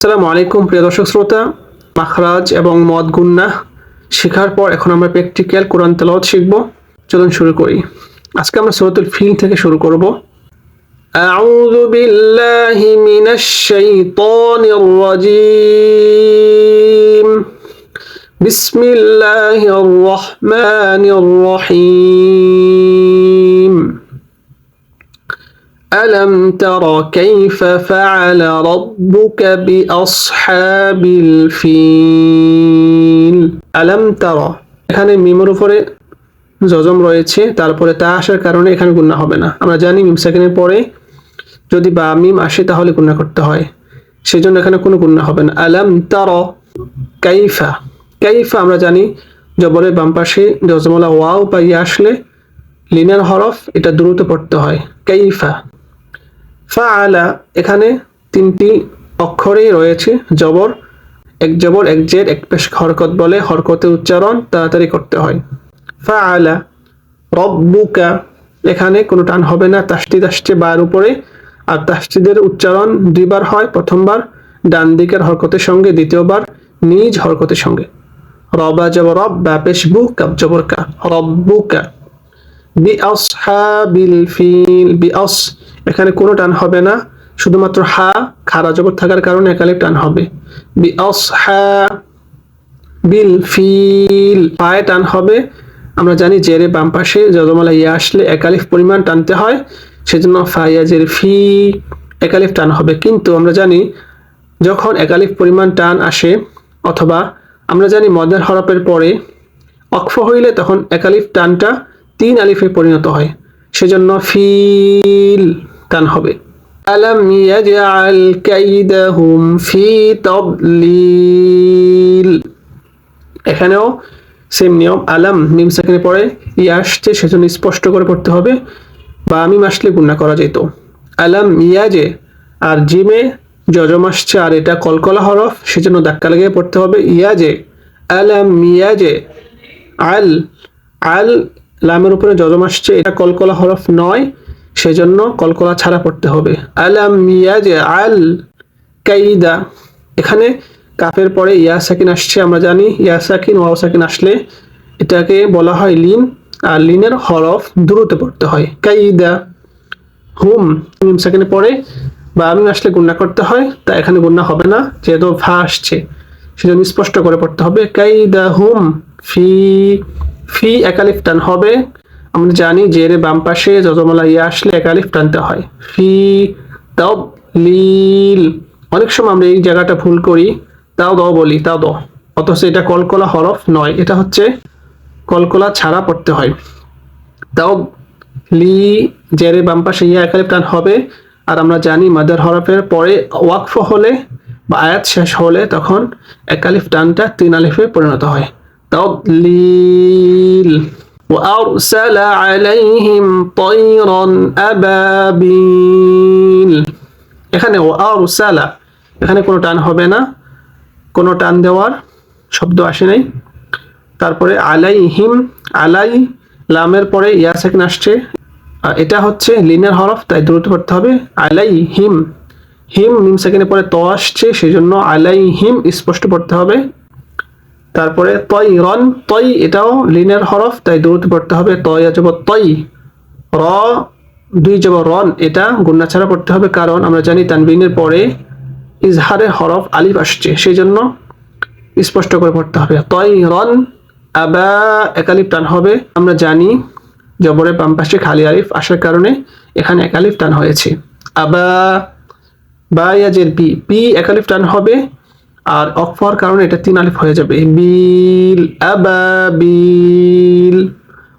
আসসালামু আলাইকুম প্রিয় দর্শক শ্রোতা মাখরাজ এবং মদ গুন্না শেখার পর এখন আমরা প্র্যাকটিক্যাল কোরআন তেলাওয়াত শিখব চলুন শুরু করি আজকে আমরা সূরাতুল ফিল থেকে শুরু করব أعوذ بالله من الشيطان الرجيم بسم الله الرحمن الرحيم ألم تر كيف فعل ربك بأصحاب الفيل ألم تر এখানে মিমের উপরে জজম রয়েছে তারপরে তা আসার কারণে এখানে গুণা হবে না আমরা জানি মিম সেকেন্ডের পরে যদি বা মিম আসে তাহলে গুণা করতে হয় সেই জন্য এখানে কোনো গুণা হবে না আলাম তার কাইফা কাইফা আমরা জানি জবরের বাম পাশে জজমলা ওয়াও বা ইয়া আসলে লিনার হরফ এটা দ্রুত পড়তে হয় কাইফা ফাআলা, এখানে তিনটি অক্ষরেই রয়েছে, জবর, এক জবর, এক জের, এক পেশ হরকত বলে হরকতের উচ্চারণ তাড়াতাড়ি করতে হয়। ফাআলা, রব্বুকা, এখানে কোনো টান হবে না তাস্তিদ আসছে বার উপরে, আর তাস্তিদের উচ্চারণ দুইবার হয়, প্রথমবার ডান দিকের হরকতের সঙ্গে, দ্বিতীয়বার, নিজ হরকতের সঙ্গে। রবা জবর রব বা পেশ বু কাব জবর কা। রব্বুকা বি আসহাবিল ফিল বি আস এখানে কোনো টান হবে না। শুধুমাত্র হা, খারা জবর থাকার কারণে একালে টান হবে। বি আসহা বিল ফিল, পায়ে টান হবে। আমরা জানি জেরে বাম পাশে, যজমালা ইয়া আসলে একালিফ পরিমাণ টানতে হয়। সেজন্য ফাইয়া জের, ফি, একালিফ টান হবে। কিন্তু আমরা জানি যখন একালিফ পরিমাণ টান আসে, অথবা আমরা জানি মদের হরফের পরে অক্ফ হইলে তখন একালিফ টানটা তিন আলিফে পরিণত হয়। সেজন্য ফিল। টান হবে। আলাম ইয়াজআল কাইদাহুম ফি তাদলিল এখানেও সেম নিয়ম আলাম মিম সেখানে পরে ই আসছে সেজন্য স্পষ্ট করে পড়তে হবে বা মিম আসলে গুণা করা যেত আলাম ইয়াজে আর জিমে জজম আসছে আর এটা কলকলা হরফ সেজন্য ধাক্কা লাগিয়ে পড়তে হবে ইয়াজে আলাম ইয়াজে আল আল লামের উপরে জজম আসছে এটা কলকলা হরফ নয় সেজন্য কলকলা ছাড়া পড়তে হবে। আলাম মিয়াজে আল কাইদা। এখানে কাফের পরে ইয়া সাকিন আসছে, আমরা জানি ইয়া সাকিন সাকিন আসলে এটাকে বলা হয় লিন, আর লিনের হরফ দ্রুত পড়তে হয়। কাইদা হুম, মিম সাকিনে পরে বা আমি আসলে গুণা করতে হয়, তা এখানে গুণা হবে না, যেহেতু ভা আসছে, সেজন্য স্পষ্ট করে পড়তে হবে। কাইদা হুম, ফি ফি একালিফ টান হবে। আমরা জানি জের বাম পাশে যজমলা ইয়া আসলে এক আলিফ টানতে হয়। ফি দব লিল। অনেক সময় আমরা এই জায়গাটা ভুল করি। তাও দ বলি তাও দ অথচ এটা কলকলা হরফ নয়, এটা হচ্ছে কলকলা ছাড়া পড়তে হয়। তাও লি জেরে বাম পাশে ইয়া এক আলিফ টান হবে। আর আমরা জানি মাদার হরফের পরে ওয়াকফ হলে বা আয়াত শেষ হলে তখন এক আলিফ টানটা তিন আলিফে পরিণত হয়। তাও লিল। وأرسل عليهم طيرا أبابيل এখানে ও আরসালা এখানে কোনো টান হবে না কোনো টান দেওয়ার শব্দ আসে নাই তারপরে আলাইহিম আলাই লামের পরে ইয়া সেকেন্ড আসছে আর এটা হচ্ছে লিনিয়ার হরফ তাই দ্রুত করতে হবে আলাই হিম হিম মিম সেকেন্ডের পরে ত আসছে সেই জন্য আলাই হিম স্পষ্ট পড়তে হবে তারপরে তই, রন, তই, এটাও লিনের হরফ, তাই দ্রুত পড়তে হবে, তয় যাব তই, র, দুই যাব রন, এটা গুন্না ছাড়া পড়তে হবে, কারণ আমরা জানি তানবিনের পরে ইজহারের হরফ আলিফ আসছে সেই জন্য স্পষ্ট করে পড়তে হবে। তই রন, আবা একালিফ টান হবে, আমরা জানি জবরের বাম পাশে খালি আলিফ আসার কারণে এখানে একালিফ টান হয়েছে। আবা বা ইয়াজের পি পি একালিফ টান হবে আর অফ হওয়ার কারণে এটা তিন আলিফ হয়ে যাবে বিল আবাবিল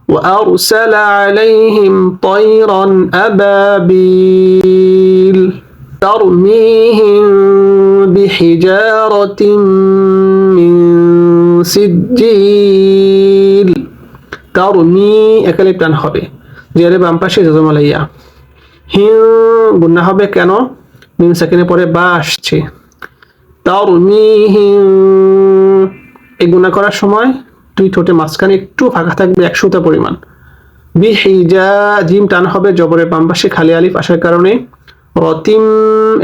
وأرسل عليهم طيرا أبابيل ترميهم بحجارة من سجيل ترمي একালিপ টান হবে জেরে বাম পাশে জজমালাইয়া হিম গুন্না হবে কেন মিম সেকেন্ডে পরে বা আসছে তারমিহিম এই গুণা করার সময় দুই ঠোঁটে মাঝখানে একটু ফাঁকা থাকবে একশোটা পরিমাণ। বিহিজা জিম টান হবে জবরের বাম পাশে খালি আলিফ আসার কারণে। রতিম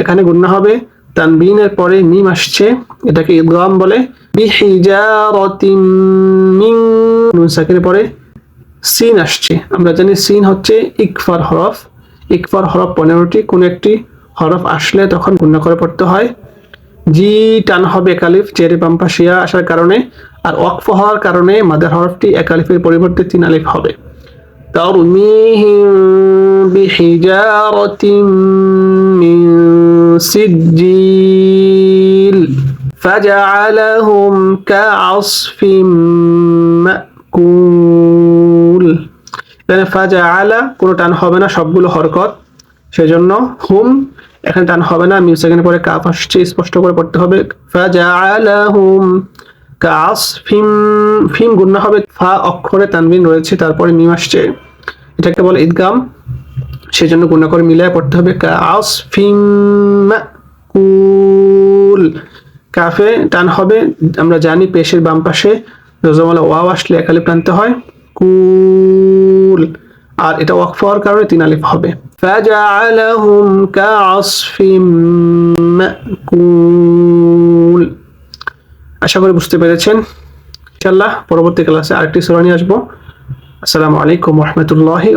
এখানে গুন্না হবে। তানবিনের পরে মিম আসছে, এটাকে ইদগাম বলে। বিহিজারাতিম মিন নুন সাকিনের পরে সিন আসছে। আমরা জানি সিন হচ্ছে ইকফার হরফ। ইকফার হরফ পনেরোটি, কোন একটি হরফ আসলে তখন গুণ করে পড়তে হয়। জি টান হবে একালিফ চেরে পাম্পা শিয়া আসার কারণে আর ওয়াকফ হওয়ার কারণে মাদার হরফটি একালিফের পরিবর্তে তিন আলিফ হবে ترميهم بحجارة من سجيل فجعلهم كعصف مأكول এখানে ফাজা আলা কোনো টান হবে না সবগুলো হরকত সেজন্য হুম এখানে টান হবে না, মিম সেকেন্ড পরে কাফ আসছে, স্পষ্ট করে পড়তে হবে। ফাজা আলা হুম কাস ফিম ফিম গুন্না হবে, ফা অক্ষরে তানবিন রয়েছে, তারপরে মিম আসছে। এটাকে বলে ঈদগাম। সেজন্য গুণা করে মিলায় পড়তে হবে কাস ফিম কুল। কাফে টান হবে, আমরা জানি পেশের বাম পাশে রজমালা ওয়াও আসলে এক আলিফ টানতে হয়, কুল। আর এটা ওয়াকফ হওয়ার কারণে তিন আলিফ হবে। ফাজআলাহুম كعصف مأكول. আশা করি বুঝতে পেরেছেন। ইনশাআল্লাহ পরবর্তী ক্লাসে আরেকটি সূরা নিয়ে আসব। আসসালামু আলাইকুম ওয়া রাহমাতুল্লাহি